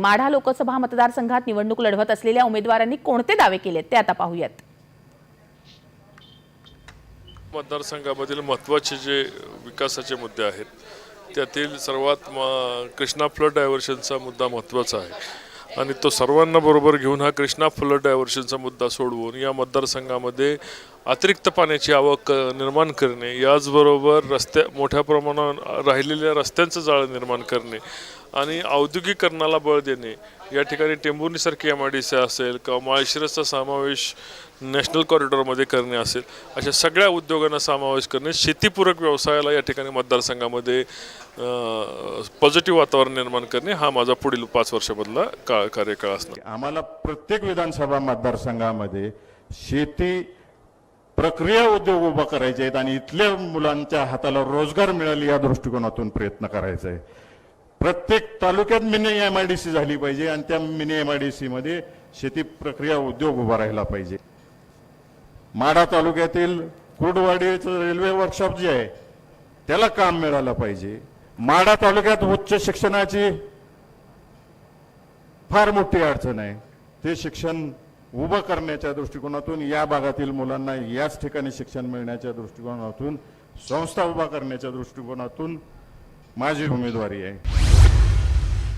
माढा लोकसभा मतदारसंघात निवडणूक लढवत असलेल्या उमेदवारांनी कोणते दावे केलेत ते आता पाहूयात. मतदारसंघामधील महत्त्वाचे जे विकासाचे मुद्दे आहेत त्यातील सर्वात म कृष्णा फ्लड डायव्हर्शनचा मुद्दा महत्त्वाचा आहे. आणि तो सर्वांना बरोबर घेऊन हा कृष्णा फ्लड डायव्हर्शनचा मुद्दा सोडवून या मतदारसंघामध्ये अतिरिक्त पाण्याची आवक निर्माण करणे याचबरोबर रस्त्या मोठ्या प्रमाणात राहिलेल्या रस्त्यांचं जाळं निर्माण करणे आणि औद्योगिकरणाला बळ देणे. या ठिकाणी टेंभुर्णीसारखी एम आय डी सी असेल किंवा माळशिरसचा समावेश नॅशनल कॉरिडॉरमध्ये करणे असेल अशा सगळ्या उद्योगांना समावेश करणे शेतीपूरक व्यवसायाला या ठिकाणी मतदारसंघामध्ये पॉझिटिव्ह वातावरण निर्माण करणे हा माझा पुढील पाच वर्षामधला काळ कार्यकाळ असणार. आम्हाला प्रत्येक विधानसभा मतदारसंघामध्ये शेती प्रक्रिया उद्योग उभा करायचे आहेत आणि इथल्या मुलांच्या हाताला रोजगार मिळेल या दृष्टिकोनातून प्रयत्न करायचा आहे प्रत्येक तालुक्यात mini M I D C झाली पाहिजे आणि त्या mini M I D C मध्ये शेती प्रक्रिया उद्योग उभा राहिला पाहिजे. माढा तालुक्यातील कुडवाडीचं रेल्वे वर्कशॉप जे आहे त्याला काम मिळालं पाहिजे. माढा तालुक्यात उच्च शिक्षणाची फार मोठी अडचण आहे. ते शिक्षण उभं करण्याच्या दृष्टिकोनातून या भागातील मुलांना याच ठिकाणी शिक्षण मिळण्याच्या दृष्टिकोनातून संस्था उभा करण्याच्या दृष्टिकोनातून माझी उमेदवारी आहे.